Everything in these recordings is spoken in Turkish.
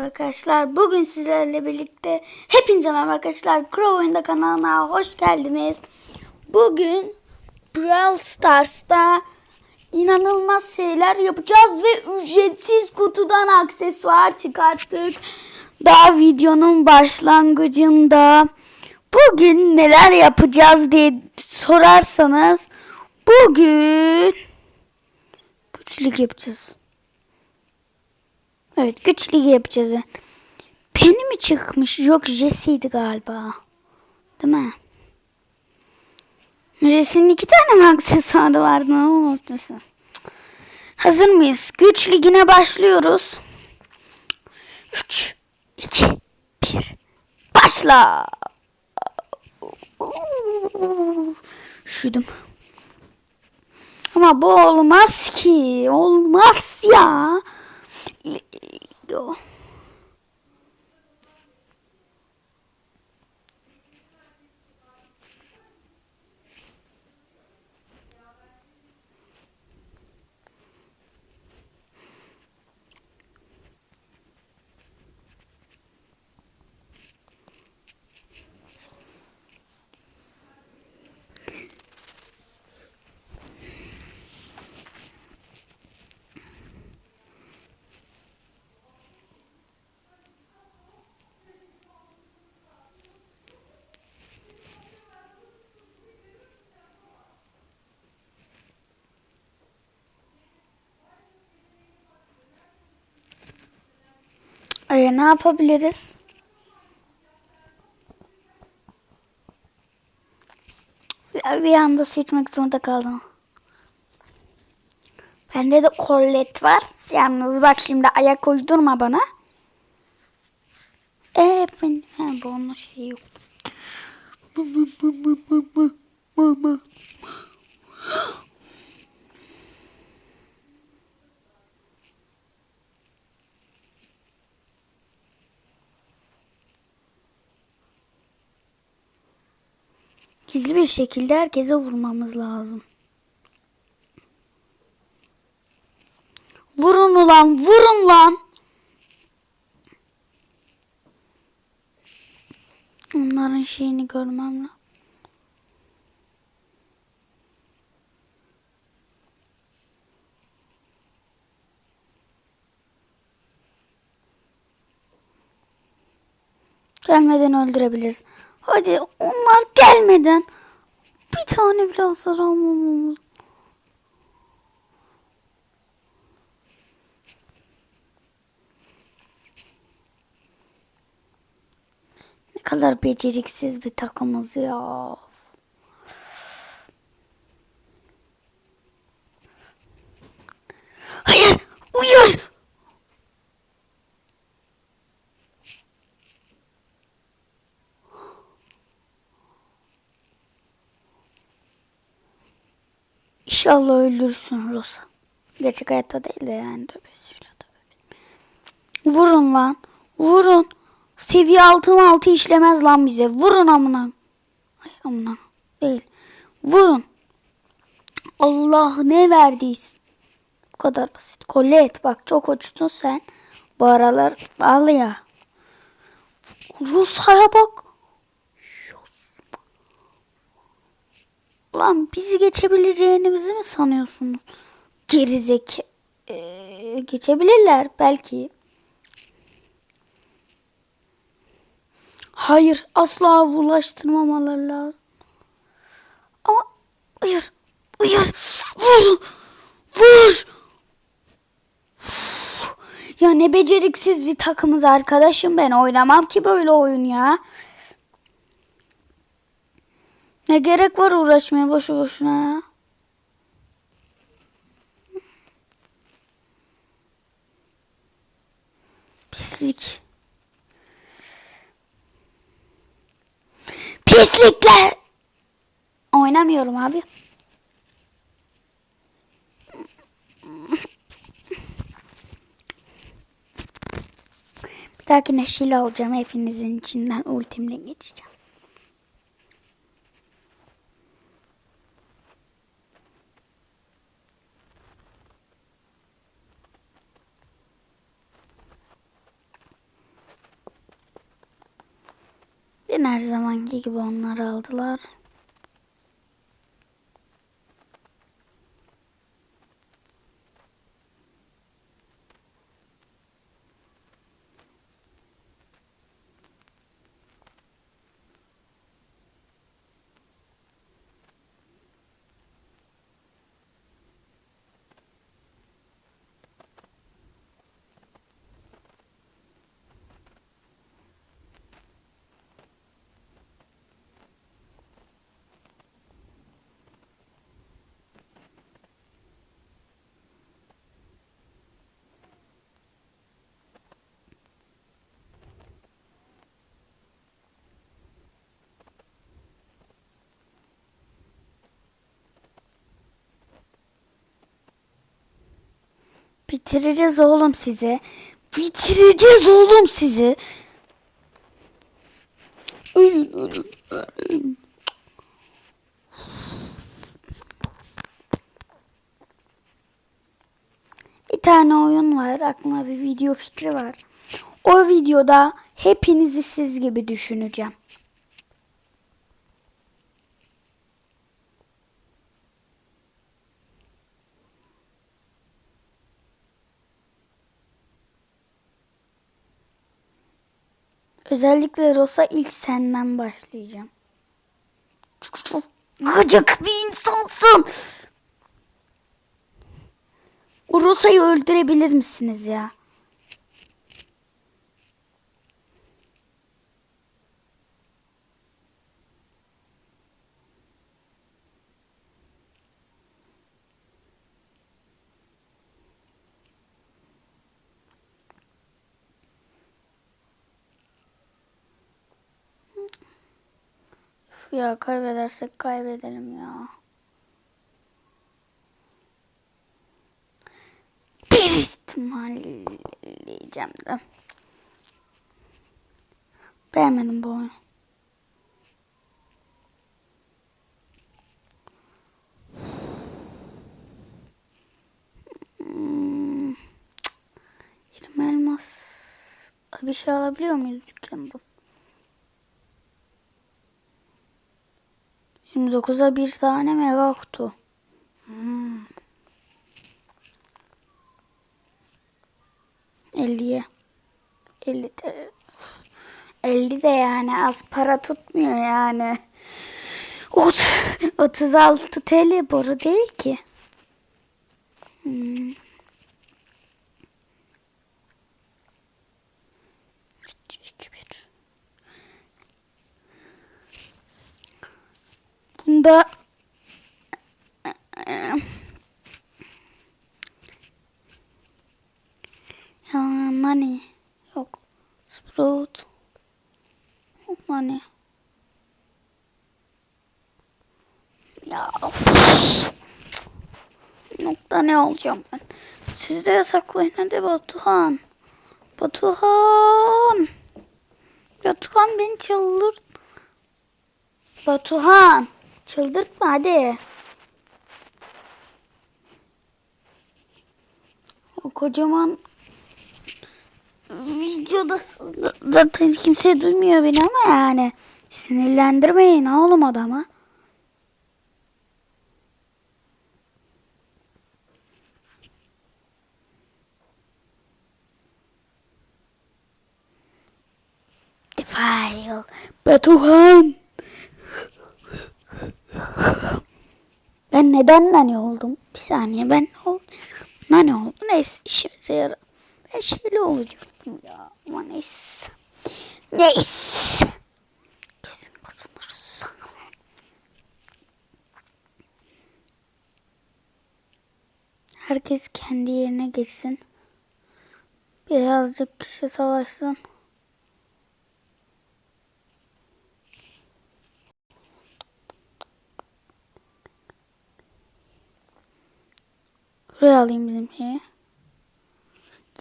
merhaba arkadaşlar. Bugün sizlerle birlikte hepinize merhaba arkadaşlar. Crow Oyunda kanalına hoş geldiniz. Bugün Brawl Stars'ta inanılmaz şeyler yapacağız ve ücretsiz kutudan aksesuar çıkarttık. Daha videonun başlangıcında bugün neler yapacağız diye sorarsanız bugün güçlük yapacağız. Evet güç yapacağız. yani. Penny mi çıkmış? Yok Jesse'ydi galiba. Değil mi? Jesse'nin iki tane mi aksesuarı vardı? Ne olursa. Hazır mıyız? Güç ligine başlıyoruz. 3, 2, 1. Başla. Üşüdüm. Ama bu olmaz ki. Olmaz ya. Diego. Ee, ne yapabiliriz? Bir- anda seçmek zorunda kaldım. Bende de kollet var. Yalnız bak şimdi ayak uydurma bana. Ee ben ha, bu onun şeyi yok. Gizli bir şekilde herkese vurmamız lazım. Vurun ulan vurun lan. Onların şeyini görmem lazım. Gelmeden öldürebiliriz. Hadi onlar gelmeden bir tane bile hasar almamamız. Ne kadar beceriksiz bir takımız ya. Hayır, uyur. İnşallah öldürsün Rosa. Gerçek hayatta değil de yani tabii. tabii. Vurun lan. Vurun. Seviye altın altı işlemez lan bize. Vurun amına. Ay amına. Değil. Vurun. Allah ne verdiyse. Bu kadar basit. Colette bak çok uçtun sen. Bu aralar bağlı ya. Rosa'ya bak. Lan bizi geçebileceğinizi mi sanıyorsunuz? Gerizek. Ee, geçebilirler belki. Hayır asla bulaştırmamaları lazım. Ama uyur. Uyur. Vur. Vur. Ya ne beceriksiz bir takımız arkadaşım ben oynamam ki böyle oyun ya. Ne gerek var uğraşmaya boşu boşuna ya. Pislik. Pislikler. Oynamıyorum abi. Bir dahaki neşeli alacağım hepinizin içinden ultimle geçeceğim. Yine her zamanki gibi onları aldılar. Bitireceğiz oğlum sizi. Bitireceğiz oğlum sizi. Bir tane oyun var. Aklıma bir video fikri var. O videoda hepinizi siz gibi düşüneceğim. Özellikle Rosa ilk senden başlayacağım. Çünkü çok gıcık bir insansın. O Rosa'yı öldürebilir misiniz ya? Ya kaybedersek kaybedelim ya. Bir ihtimal diyeceğim de. Beğenmedim bu oyunu. Hmm. cık. 20 elmas. Bir şey alabiliyor muyuz dükkandan? 29'a bir tane mega kutu. Hmm. 50'ye. 50 de 50 de yani az para tutmuyor yani. Ot- 36 TL boru değil ki. Hmm. Üç, iki, bir. Bunda ya nani? Yok. Sprout nani? Ya of. nokta ne olacağım ben? Siz de yasaklayın hadi Batuhan. Batuhan. Batuhan beni çıldırt Batuhan çıldırtma hadi o kocaman videoda zaten kimse duymuyor beni ama yani sinirlendirmeyin oğlum adama. Defile Batuhan. Ben neden nane oldum? Bir saniye ben ne oldum? Nane oldum. Neyse işimize yarar. Ben şeyli olacaktım ya. Ama neyse. Neyse. Kesin kazanırız. Herkes kendi yerine geçsin. Birazcık kişi savaşsın. Alayım bizim.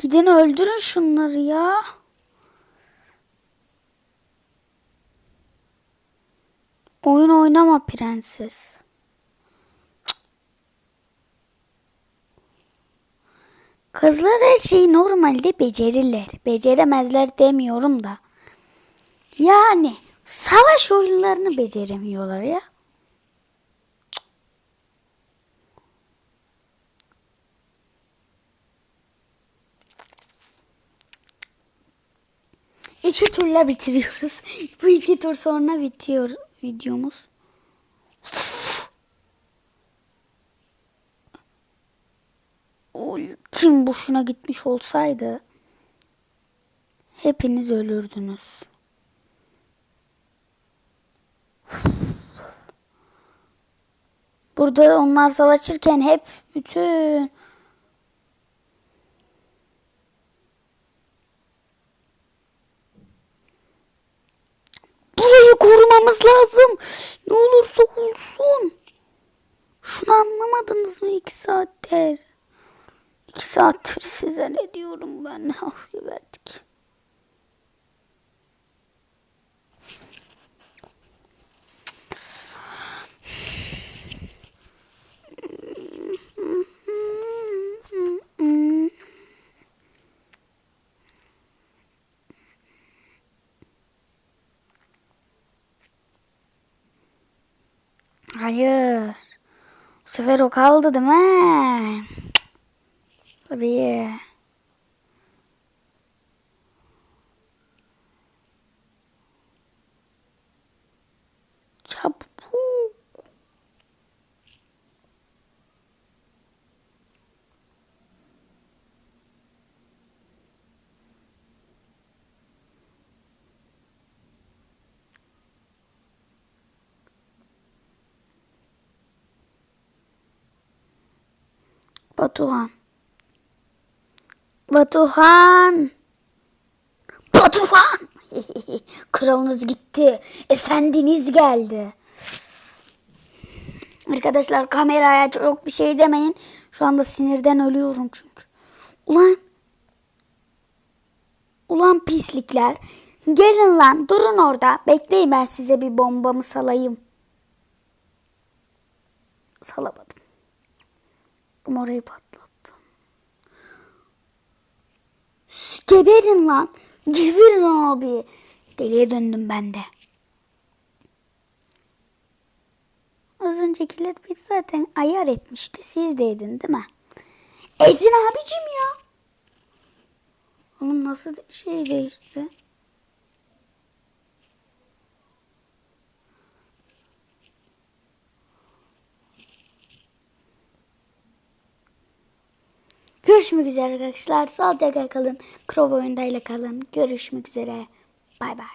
Gidin öldürün şunları ya. Oyun oynama prenses. Kızlar her şeyi normalde becerirler. Beceremezler demiyorum da. Yani Savaş oyunlarını beceremiyorlar ya. İki turla bitiriyoruz. Bu iki tur sonra bitiyor videomuz. Ultim boşuna gitmiş olsaydı hepiniz ölürdünüz. Burada onlar savaşırken hep bütün korumamız lazım. Ne olursa olsun. Şunu anlamadınız mı iki saattir? İki saattir size ne diyorum ben? Ne hafif verdik. Hayır. Bu sefer o kaldı değil mi? Tabii. Çabuk. Batuhan. Batuhan. Batuhan. Kralınız gitti. Efendiniz geldi. Arkadaşlar kameraya çok bir şey demeyin. Şu anda sinirden ölüyorum çünkü. Ulan. Ulan pislikler. Gelin lan durun orada. Bekleyin ben size bir bombamı salayım. Salamadım. Ama orayı patlattım. Geberin lan. Geberin abi. Deliye döndüm ben de. Az öncekiler biz zaten ayar etmişti. Siz de edin değil mi? Edin abicim ya. Oğlum nasıl şey değişti? Görüşmek üzere arkadaşlar. Sağlıcakla kalın. Krov oyundayla kalın. Görüşmek üzere. Bay bay.